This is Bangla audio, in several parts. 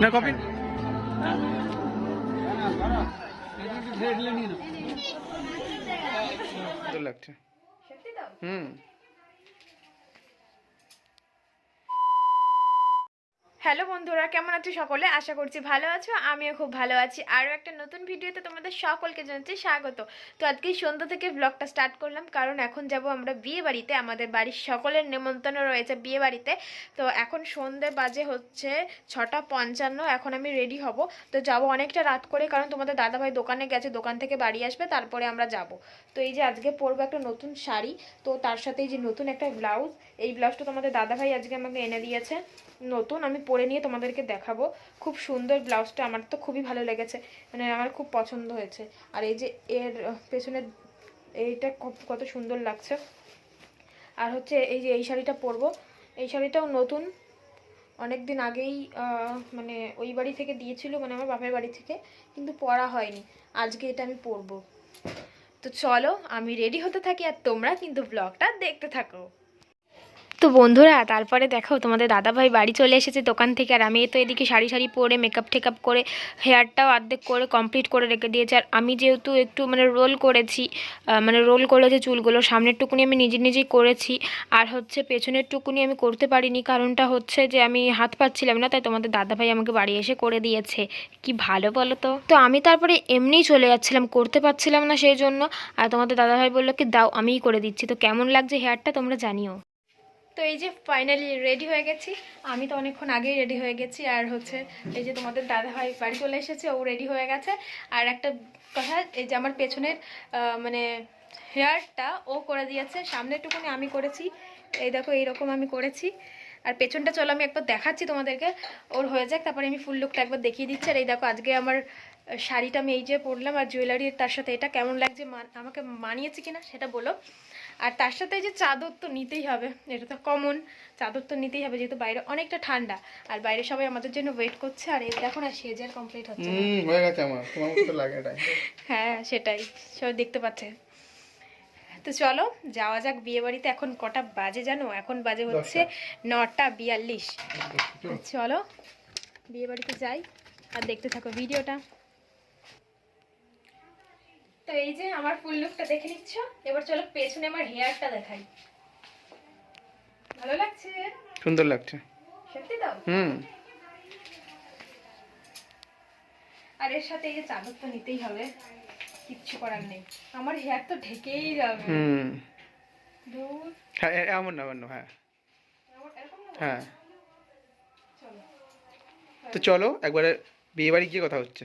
না কপি লাগছে হুম। হ্যালো বন্ধুরা, কেমন আছো সকলে? আশা করছি ভালো আছো, আমিও খুব ভালো আছি। আরও একটা নতুন ভিডিওতে তোমাদের সকলকে জানাচ্ছি স্বাগত। তো আজকে সন্ধ্যা থেকে ব্লগটা স্টার্ট করলাম, কারণ এখন যাব আমরা বিয়ে বাড়িতে। আমাদের বাড়ির সকলের নেমন্তন্ন রয়েছে বিয়ে বাড়িতে। তো এখন সন্ধে বাজে হচ্ছে ছটা পঞ্চান্ন, এখন আমি রেডি হব। তো যাব অনেকটা রাত করে, কারণ তোমাদের দাদাভাই দোকানে গেছে, দোকান থেকে বাড়ি আসবে, তারপরে আমরা যাব। তো এই যে আজকে পরবো একটা নতুন শাড়ি, তো তার সাথে এই যে নতুন একটা ব্লাউজ, এই ব্লাউজটা তোমাদের দাদাভাই আজকে আমাকে এনে দিয়েছে। নতুন, আমি পরে নিয়ে তোমাদেরকে দেখাবো। খুব সুন্দর ব্লাউজটা, আমার তো খুবই ভালো লেগেছে। মানে আমার খুব পছন্দ হয়েছে। আর এই যে এর পেছনের, এইটা কত সুন্দর লাগছে। আর হচ্ছে এই যে এই শাড়িটা পরবো। এই শাড়িটাও নতুন। অনেক দিন আগেই মানে ওই বাড়ি থেকে দিয়েছিল মানে আমার বাপের বাড়ি থেকে। কিন্তু পরা হয়নি। আজকে এটা আমি পরবো। তো চলো, আমি রেডি হতে থাকি আর তোমরা কিন্তু ব্লগটা দেখতে থাকো। তো বন্ধুরা, তারপরে দেখো তোমাদের দাদাভাই বাড়ি চলে এসেছে দোকান থেকে, আর আমি তো এদিকে শাড়ি শাড়ি পরে মেকআপ টেকআপ করে হেয়ারটাও অর্ধেক করে কমপ্লিট করে রেখে দিয়েছে। আর আমি যেহেতু একটু মানে রোল করেছি মানে রোল করেছে চুলগুলো, সামনের টুকুনি আমি নিজে নিজেই করেছি, আর হচ্ছে পেছনের টুকুনি আমি করতে পারিনি, কারণটা হচ্ছে যে আমি হাত পাচ্ছিলাম না, তাই তোমাদের দাদাভাই আমাকে বাড়ি এসে করে দিয়েছে। কি ভালো বলো তো? তো আমি তারপরে এমনিই চলে যাচ্ছিলাম, করতে পারছিলাম না সেই জন্য, আর তোমাদের দাদাভাই বলল কি, দাও, আমিই করে দিচ্ছি। তো কেমন লাগছে হেয়ারটা তোমরা জানিও। তো এই যে ফাইনালি রেডি হয়ে গেছি। আমি তো অনেকক্ষণ আগেই রেডি হয়ে গেছি। আর হচ্ছে এই যে তোমাদের দাদা ভাই বাড়ি চলে এসেছে, ও রেডি হয়ে গেছে। আর একটা কথা, এই যে আমার পেছনের মানে হেয়ারটা ও করে দিয়েছে। সামনেরটুকুনি আমি করেছি। এই দেখো, এইরকম আমি করেছি। আর পেছনটা চলো, আমি একবার দেখাচ্ছি তোমাদেরকে। ওর হয়ে যাক, তারপরে আমি ফুল লুকটা একবার দেখিয়ে দিচ্ছি। আর এই দেখো, আজকে আমার শাড়িটা আমি এই যে পরলাম। আর জুয়েলারি তার সাথে এটা কেমন লাগছে আমাকে মানিয়েছে কিনা সেটা বলো। আর তার সাথে যে চাদর তো নিতেই হবে এটা তো কমন চাদর তো নিতেই হবে যেহেতু বাইরে অনেকটা ঠান্ডা। আর বাইরে সবাই আমাদের জন্য ওয়েট করছে আর এই দেখো না সেজের কমপ্লিট হচ্ছে। হয়ে গেছে আমার তোমার মতো লাগে হ্যাঁ সেটাই সবাই দেখতে পাচ্ছে। তো চলো যাওয়া যাক বিয়ে বাড়িতে এখন কটা বাজে জানো? এখন বাজে হচ্ছে নটা বিয়াল্লিশ। চলো বিয়ে বাড়িতে যাই আর দেখতে থাকো ভিডিওটা। তো এই যে আমার ফুল লুকটা দেখে নিচ্ছ। এবার চলো পেছনে আমার হেয়ারটা দেখাই। ভালো লাগছে? সুন্দর লাগছে। সত্যি তো? হুম। আর এর সাথে এই যে চাদর তো নিতেই হবে। কিচ্ছু করার নেই। আমার হেয়ার তো ঢেকেই যাবে। হুম। দূর হ্যাঁ এমন না এমন হ্যাঁ। হ্যাঁ। তো চলো একবারে বিয়ে বাড়ি গিয়ে কথা হচ্ছে।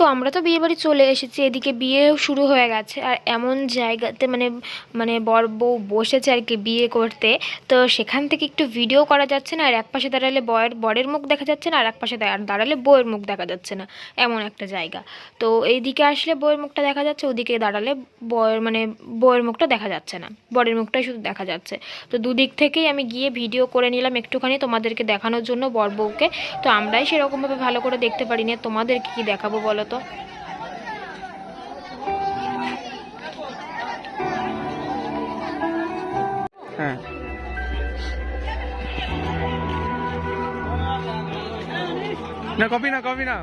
তো আমরা তো বিয়ে বাড়ি চলে এসেছি, এদিকে বিয়েও শুরু হয়ে গেছে। আর এমন জায়গাতে মানে মানে বর বউ বসেছে আর কি বিয়ে করতে। তো সেখান থেকে একটু ভিডিও করা যাচ্ছে না, আর এক পাশে দাঁড়ালে বয়ের, বরের মুখ দেখা যাচ্ছে না, আর এক পাশে দাঁড়ালে বউয়ের মুখ দেখা যাচ্ছে না, এমন একটা জায়গা। তো এইদিকে আসলে বউয়ের মুখটা দেখা যাচ্ছে, ওদিকে দাঁড়ালে বয়ের মানে বউয়ের মুখটা দেখা যাচ্ছে না, বরের মুখটাই শুধু দেখা যাচ্ছে। তো দুদিক থেকেই আমি গিয়ে ভিডিও করে নিলাম একটুখানি তোমাদেরকে দেখানোর জন্য বর বউকে। তো আমরাই সেরকমভাবে ভালো করে দেখতে পারি না তোমাদের কী দেখাবো বলো তো হ্যাঁ না কপি না কপি না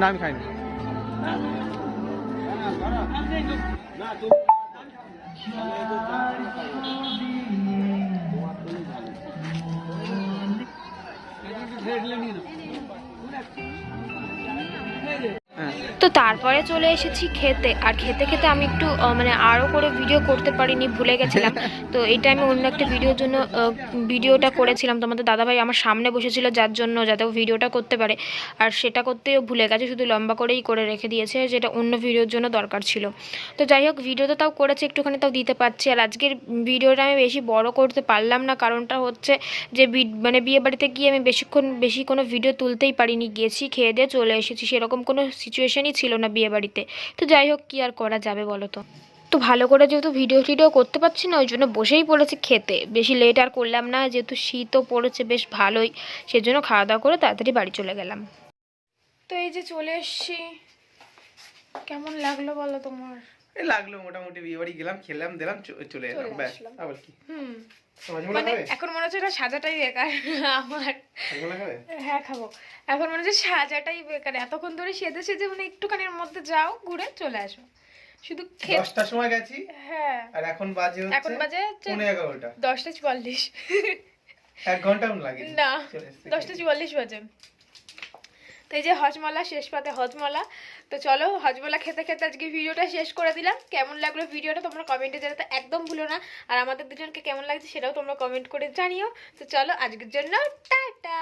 না আমি খাইনি হ্যাঁ তো তো তারপরে চলে এসেছি খেতে। আর খেতে খেতে আমি একটু মানে আরও করে ভিডিও করতে পারিনি ভুলে গেছিলাম। তো এটা আমি অন্য একটা ভিডিওর জন্য ভিডিওটা করেছিলাম। তোমাদের দাদাভাই আমার সামনে বসেছিল যার জন্য যাতে ও ভিডিওটা করতে পারে। আর সেটা করতেও ভুলে গেছে শুধু লম্বা করেই করে রেখে দিয়েছে যেটা অন্য ভিডিওর জন্য দরকার ছিল। তো যাই হোক ভিডিও তো তাও করেছে একটুখানি তাও দিতে পারছি। আর আজকের ভিডিওটা আমি বেশি বড় করতে পারলাম না কারণটা হচ্ছে যে বি- মানে বিয়ে বাড়িতে গিয়ে আমি বেশিক্ষণ বেশি কোনো ভিডিও তুলতেই পারিনি। গেছি খেয়ে দিয়ে চলে এসেছি। সেরকম কোনো সিচুয়েশনই ছিল না বিয়ে বাড়িতে। তো যাই হোক, কি আর করা যাবে বলো তো? তো ভালো করে যেহেতু ভিডিও টিডিও করতে পারছি না, ওই জন্য বসেই পড়েছি খেতে। বেশি লেট আর করলাম না, যেহেতু শীতও পড়েছে বেশ ভালোই, সেজন্য খাওয়া দাওয়া করে তাড়াতাড়ি বাড়ি চলে গেলাম। তো এই যে চলে এসছি। কেমন লাগল বলো তোমার? এই লাগল মোটামুটি বিয়ে বাড়ি গেলাম খেলাম দিলাম চলে এলাম ব্যাস আবার কি? মানে এখন মনে হচ্ছে এটা সাজাটাই বেকার আমার। হ্যাঁ খাব। এখন মনে হচ্ছে সাজাটাই বেকার এতক্ষণ ধরে সেজে সেজে মানে একটুখানির মধ্যে যাও ঘুরে চলে আসো। শুধু দশটার সময় গেছি হ্যাঁ। আর এখন বাজে হচ্ছে এখন বাজে হচ্ছে দশটা চুয়াল্লিশ। এক ঘন্টাও লাগে। না দশটা চুয়াল্লিশ বাজে। তো এই যে হজমলা, শেষ পাতে হজমলা। তো চলো হজমলা খেতে খেতে আজকে ভিডিওটা শেষ করে দিলাম। কেমন লাগল ভিডিওটা তোমরা কমেন্টে জানাতে একদম ভুলো না। আর আমাদের দুজনকে কেমন লাগছে সেটাও তোমরা কমেন্ট করে জানিও। তো চলো আজকের জন্য টাটা!